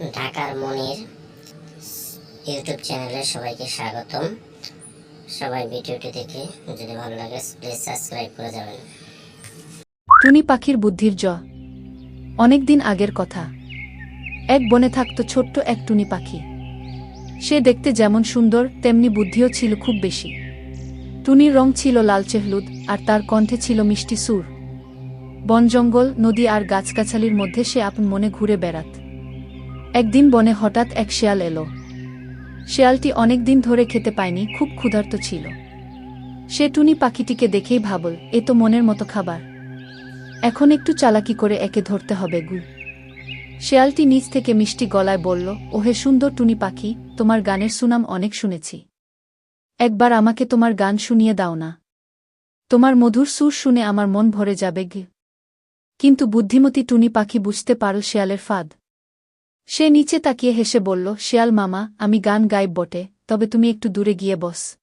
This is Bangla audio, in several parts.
ঢাকার মনির ইউটিউব চ্যানেলে সবাইকে স্বাগতম। সবাই ভিডিওটি দেখে যদি ভালো লাগে প্লিজ সাবস্ক্রাইব করে যাবেন। টুনি পাখির বুদ্ধির জ। অনেক দিন আগের কথা। এক বনে থাকত ছোট্ট এক টুনি পাখি। সে দেখতে যেমন সুন্দর, তেমনি বুদ্ধিও ছিল খুব বেশি। টুনির রং ছিল লালচে হলুদ, আর তার কণ্ঠে ছিল মিষ্টি সুর। বন জঙ্গল, নদী আর গাছগাছালির মধ্যে সে আপন মনে ঘুরে বেড়াত। একদিন বনে হঠাৎ এক শেয়াল এলো। শেয়ালটি অনেক দিন ধরে খেতে পায়নি, খুব ক্ষুধার্ত ছিল। সে টুনি পাখিটিকে দেখেই ভাবল, এ তো মনের মতো খাবার। এখন একটু চালাকি করে একে ধরতে হবে, গু। শেয়ালটি নিচ থেকে মিষ্টি গলায় বলল, ওহে সুন্দর টুনি পাখি, তোমার গানের সুনাম অনেক শুনেছি। একবার আমাকে তোমার গান শুনিয়ে দাও না। তোমার মধুর সুর শুনে আমার মন ভরে যাবে, গে। কিন্তু বুদ্ধিমতী টুনি পাখি বুঝতে পারল শেয়ালের ফাঁদ। সে নিচে তাকিয়ে হেসে বলল, শিয়াল মামা, আমি গান গাইব বটে, তবে তুমি একটু দূরে গিয়ে বস।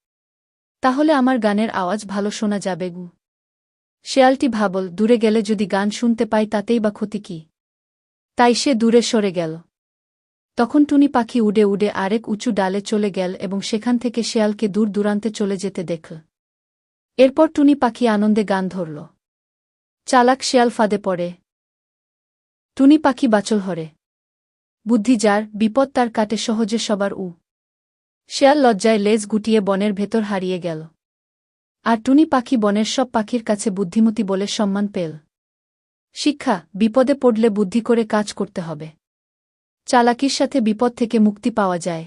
তাহলে আমার গানের আওয়াজ ভালো শোনা যাবে গু। শেয়ালটি ভাবল, দূরে গেলে যদি গান শুনতে পাই তাতেই বা ক্ষতি কি? তাই সে দূরে সরে গেল। তখন টুনি পাখি উড়ে উড়ে আরেক উঁচু ডালে চলে গেল এবং সেখান থেকে শেয়ালকে দূর দূরান্তে চলে যেতে দেখল। এরপর টুনি পাখি আনন্দে গান ধরল। চালাক শেয়াল ফাঁদে পড়ে। টুনি পাখি বাচল হরে। বুদ্ধি যার, বিপদ তার কাটে সহজে সবার উ। শেয়াল লজ্জায় লেজ গুটিয়ে বনের ভেতর হারিয়ে গেল। আর টুনি পাখি বনের সব পাখির কাছে বুদ্ধিমতী বলে সম্মান পেল। শিক্ষা, বিপদে পড়লে বুদ্ধি করে কাজ করতে হবে। চালাকির সাথে বিপদ থেকে মুক্তি পাওয়া যায়।